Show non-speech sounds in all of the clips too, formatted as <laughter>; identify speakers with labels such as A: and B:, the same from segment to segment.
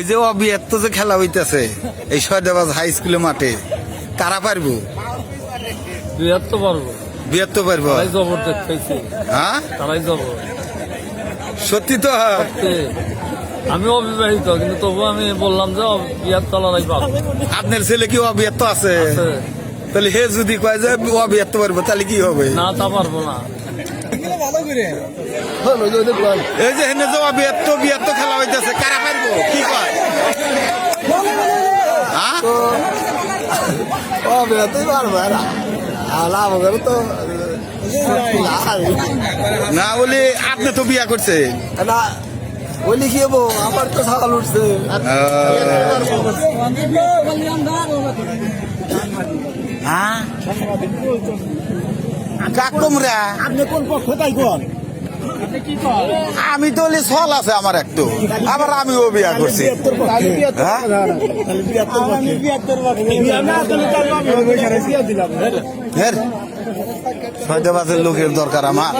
A: এই যে অবিয়াত্ত যে খেলা হইতেছে এই সয়দাবাজ হাই স্কুলের মাঠে কারা পারব?
B: বিয়ার পারব।
A: বিয়াত্ত পারব।
B: জবর দেখতেছি।
A: হ্যাঁ?
B: তারাই জবর।
A: সত্যি তো।
B: আমি অবিবাহিত কিন্তু তবু আমি বললাম যে অব- বিয়ার তলারাই পাবো
A: আপনার ছেলে কি অবিয়াত্ত আছে?
B: আছে।
A: তাহলে হে যদি কয় যে অবিয়াত্ত পারব তাহলে কি হবে?
B: না তা পারব না।
A: এই যে হেনে যে অবিয়াত্ত বিয়াত্ত খেলা হইতেছে কারা পারব কি কয়? হ্যাঁ?
C: ও বেরোতেই পারব না। লাভ করে তো
A: না বলে আপনি তো বিয়া করছে।
C: না ওই লিখিয়ে বো আমার তো সকাল উঠছে।
A: হ্যাঁ? কাকুমরা।
C: আপনি কোন পক্ষ তাই কোন?
A: আমি তো ছল আছে আমার একটু। আবার আমিও বিয়া করছি। হ্যাঁ? লোকের দরকার আমার।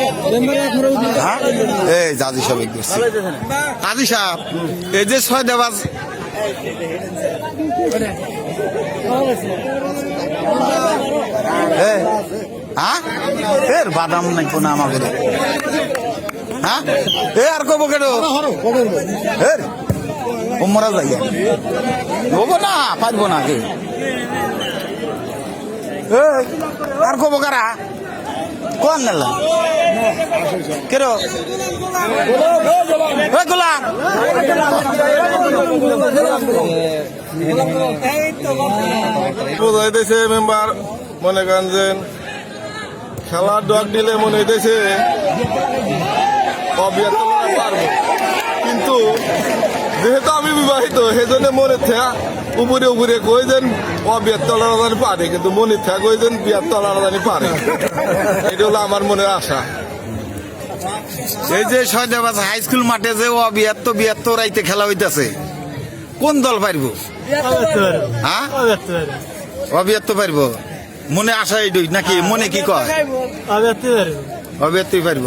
A: হ্যাঁ? এই জাজি সাহেব করছি। আজি সাহেব এই যে সয়দাবাজ এই, হ্যাঁ এর বাদাম নাই কোন আমাকে হ্যাঁ? এ আর কব কেন? এর ওমরা যাই হব না পারব না কে আর কব কারা? কোন নেলা? কেন? গোলাম।
D: মেম্বার মনে করেন যে খেলার ডগ দিলে মনে হইতেছে পারব। কিন্তু যেহেতু আমি বিবাহিত সেজন্য মনে থা উপরে উপরে কই যেন অবিয়াত তলানি পারে কিন্তু মনে থা কই যেন বিয়ার তলানি পারে। এটা হলো আমার মনে আশা।
A: এই যে সয়দাবাজ হাই স্কুল মাঠে যে অবিয়াত্ত বিয়াত্ত রাইতে খেলা হইতাছে কোন দল পারব? হ্যাঁ? অবিয়াত্ত পারব? মনে আশা এইটুই নাকি মনে কি কয়? পারব।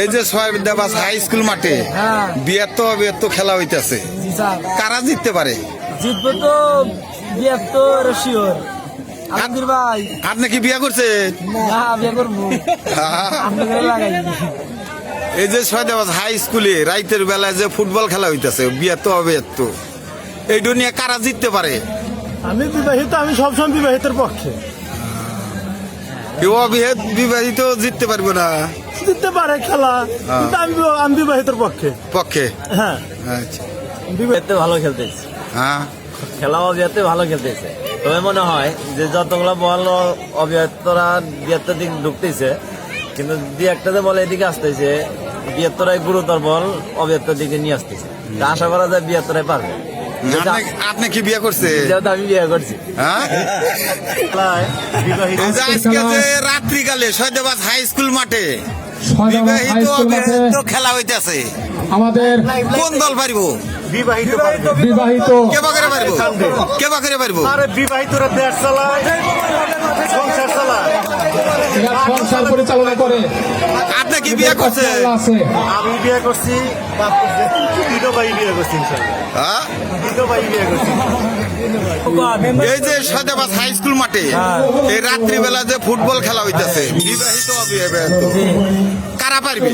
A: এই যে সয়দাবাজ হাই স্কুল মাঠে
B: হ্যাঁ।
A: বিয়াত্ত অবিয়াত্ত খেলা হইতেছে। কারা জিততে পারে?
B: জিতবে তো বিয়ার তো শিওর। আলমগীর ভাই।
A: আপনি কি বিয়া করছে?
B: না বিয়ে করব। <laughs>
A: এই যে সয়দাবাজ হাই স্কুলে রাইতের বেলায় যে ফুটবল খেলা হইতাছে বিয়াত্ত অবিয়াত্ত এই দুনিয়া কারা জিততে পারে?
C: আমি বিবাহিত আমি সবসময় বিবাহিতের পক্ষে।
A: কেউ অবিবাহিত বিবাহিত জিততে পারবে না।
C: জিততে পারে খেলা কিন্তু আমি আমি বিবাহিতের পক্ষে।
A: পক্ষে?
C: হ্যাঁ।
A: আচ্ছা।
B: বিবাহিত ভালো খেলতেছে।
A: হ্যাঁ।
B: খেলা অবিয়াতে ভালো খেলতেছে। তবে মনে হয় যে যতগুলো বল অবিয়াতরা বিয়াত্তর দিক ঢুকতেছে কিন্তু দুই একটা যে বল এদিকে আসতেছে বিয়াত্তরাই গুরুতর বল অবিয়াত্তর দিকে নিয়ে আসতেছে। আশা করা যায় বিয়াত্তরাই পারবে।
A: আপনি- আপনি কি বিয়ে করছে?
B: আমি বিয়ে করছি।
A: হ্যাঁ?
B: বিবাহিত
A: রাত্রিকালে সৈদাবাদ হাই স্কুল মাঠে বিবাহিত
E: হাই স্কুল মাঠে
A: অবিবাহিত খেলা হইতেছে।
E: আমাদের
A: কোন দল পারিব?
E: বিবাহিত
A: কেবা করে পারিব? কেবা করে পারিব?
C: বিবাহিতরা দেশ চালায় সংসার চালায়।
E: সংসার পরিচালনা করে।
A: আপনি কি বিয়ে করছে
C: আমি বিয়ে করছি করছে। দুটো ভাই বিয়ে করছি
A: হ্যাঁ?
C: দুটো ভাই বিয়ে করছি।
A: এই যে সাজাবাস হাই স্কুল মাঠে এই রাত্রিবেলা যে ফুটবল খেলা হইতেছে বিবাহিত অবিবাহিত কারা পারবে?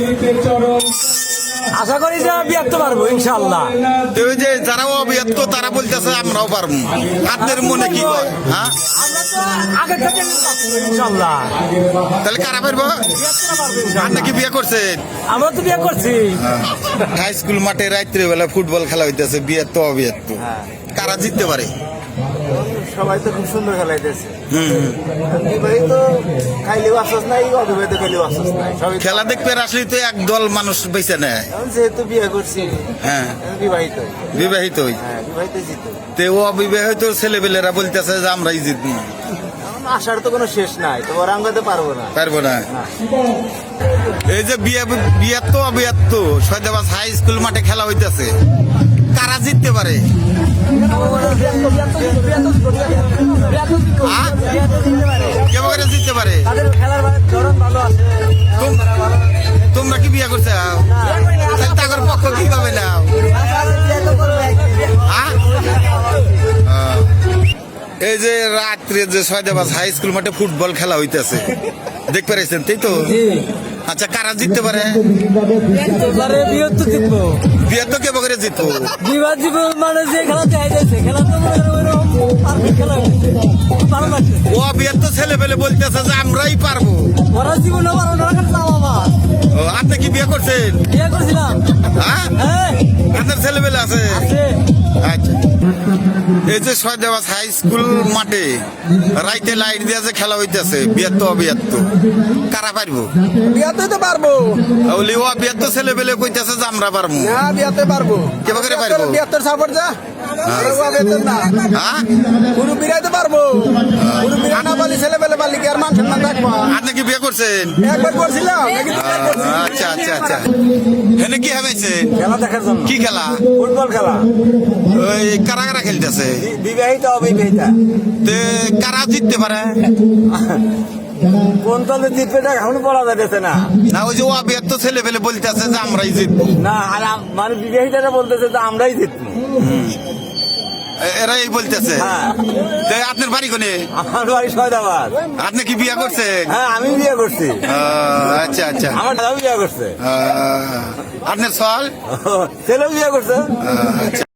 B: আশা করি যে বিয়াত্ত পারব ইনশাল্লাহ
A: তো ওই যে যারা অবিবাহিত তারা বলতেছে আমরাও পারব। আপনার মনে কি হ্যাঁ?
B: আগে থেকে ইনশাল্লাহ
A: তাহলে কারা পারব? আপনি কি বিয়ে করছেন
B: আমরা তো বিয়ে করছি।
A: হাই স্কুল মাঠে রাত্রে বেলা ফুটবল খেলা হইতেছে বিয়ের তো অবিয়ের তো কারা জিততে পারে?
C: সবাই তো খুব সুন্দর খেলাইতেছে। বিবাহিত খাইলেও আশ্বাস নাই অবিবাহিত খাইলেও আশ্বাস নাই সবাই
A: খেলা দেখতে আসলে তো এক দল মানুষ বেছে নেয়।
C: যেহেতু বিয়ে করছি
A: হ্যাঁ।
C: বিবাহিত।
A: বিবাহিত
C: হ্যাঁ বিবাহিত জিত।
A: তে ও অবিবাহিত ছেলেবেলেরা বলতেছে যে আমরাই জিতবো।
C: আসার তো কোনো শেষ নাই তো ওরাঙ্গাতে পারব না।
A: পারব না। এই যে বিয়ে বিয়ার তো অবিয়ার তো সৈদাবাদ হাই স্কুল মাঠে খেলা হইতেছে। কারা জিততে পারে? কেমন জিততে পারে? তোমরা কি বিয়ে করছে? তাদের পক্ষ কি পাবে না? এই যে রাত্রে যে সয়দাবাদ হাই স্কুল মাঠে ফুটবল খেলা হইতেছে। দেখতে পারেছেন তাই তো? আচ্ছা কারা জিততে পারে? বিয়ে তো কেমন করে জিতবো?
F: বিবাদ জীবন মানে যে খেলা দেখা যাচ্ছে খেলা তো মনে
A: ও বিয়ের তো ছেলে পেলে বলতেছে যে আমরাই পারব।
F: ওরা জীবনে পারো না বাবা
A: আপনি কি বিয়ে করছেন?
F: বিয়ে করছিলাম।
A: হ্যাঁ?
F: হ্যাঁ।
A: আপনার ছেলে পেলে আছে?
F: আছে।
A: আচ্ছা। এই যে সয়দাবাস হাই স্কুল মাঠে রাইতে লাইট দিয়ে যে খেলা হইতেছে বিয়াত্ত অবিয়াত্ত কারা পারব?
C: বিয়াতে তো পারব।
A: ওলি ও বিয়াত্ত ছেলে পেলে কইতেছে যে আমরা পারব।
C: না বিয়াতে পারব।
A: কেমন করে পারব?
C: বিয়াত্তর সাপোর্ট যা।
A: হ্যাঁ।
C: পুরো বিরাইতে পারব। পুরো বিরাই না ছেলে পেলে পারলে কি
A: আপনি বিয়ে করছেন?
C: একবার করছিলাম করছি।
A: আচ্ছা আচ্ছা আচ্ছা। এনে কি হামাইছে
B: খেলা দেখার জন্য।
A: কি খেলা?
B: ফুটবল খেলা।
A: ওই কারা কারা খেলতেছে?
B: বিবাহিত অবিবাহিতা
A: তে কারা জিততে পারে?
B: কোন দলে জিতবে এটা এখন বলা যাবে না।
A: না ওই যে ও বিয়াত্ত ছেলে পেলে বলতেছে যে আমরাই জিতবো।
B: না আর মানে বিবাহিতারা বলতেছে যে আমরাই জিতবো।
A: এরাই বলতেছে।
B: হ্যাঁ।
A: আপনার বাড়ি কোনে?
B: আমার বাড়ি সয়দাবাদ।
A: আপনি কি বিয়ে করছে
B: হ্যাঁ আমি বিয়ে করছি।
A: আচ্ছা আচ্ছা।
B: আমার দাদা বিয়ে করছে।
A: আপনার সল
B: ছেলেও বিয়ে করছে।
A: আচ্ছা।